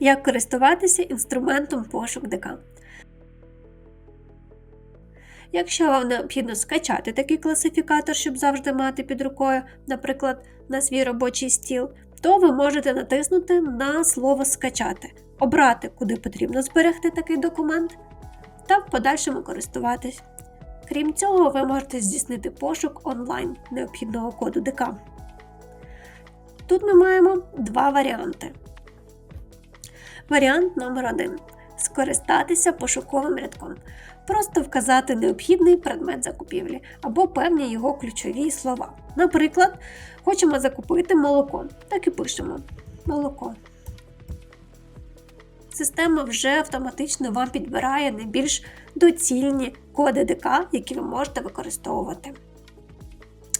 Як користуватися інструментом пошук ДК. Якщо вам необхідно скачати такий класифікатор, щоб завжди мати під рукою, наприклад, на свій робочий стіл, то ви можете натиснути на слово скачати, обрати, куди потрібно зберегти такий документ, та в подальшому користуватись. Крім цього, ви можете здійснити пошук онлайн необхідного коду ДК. Тут ми маємо два варіанти. Варіант номер 1 скористатися пошуковим рядком. Просто вказати необхідний предмет закупівлі або певні його ключові слова. Наприклад, хочемо закупити молоко. Так і пишемо молоко. Система вже автоматично вам підбирає найбільш доцільні коди ДК, які ви можете використовувати.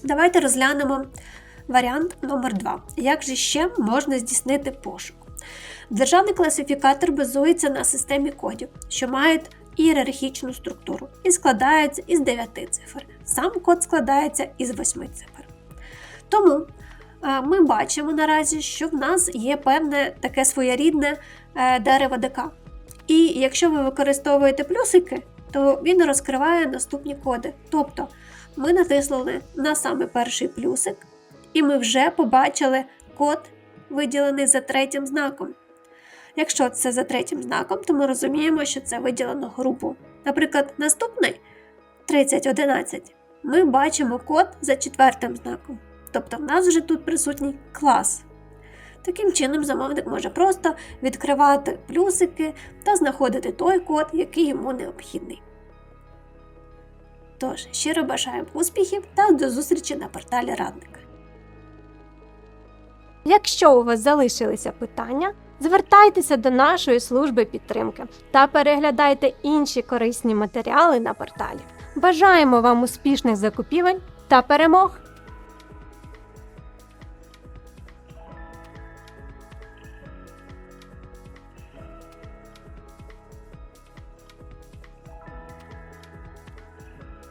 Давайте розглянемо варіант номер 2 Як же ще можна здійснити пошук? Державний класифікатор базується на системі кодів, що мають ієрархічну структуру і складаються із 9 цифр. Сам код складається із 8 цифр. Тому е, ми бачимо наразі, що в нас є певне таке своєрідне е, дерево ДК. І якщо ви використовуєте плюсики, то він розкриває наступні коди. Тобто ми натиснули на саме перший плюсик, і ми вже побачили код, виділений за третім знаком. Якщо це за третім знаком, то ми розуміємо, що це виділено групу. Наприклад, наступний 3011 ми бачимо код за четвертим знаком. Тобто в нас вже тут присутній клас. Таким чином, замовник може просто відкривати плюсики та знаходити той код, який йому необхідний. Тож, щиро бажаємо успіхів та до зустрічі на порталі Радника. Якщо у вас залишилися питання, звертайтеся до нашої служби підтримки та переглядайте інші корисні матеріали на порталі. Бажаємо вам успішних закупівель та перемог!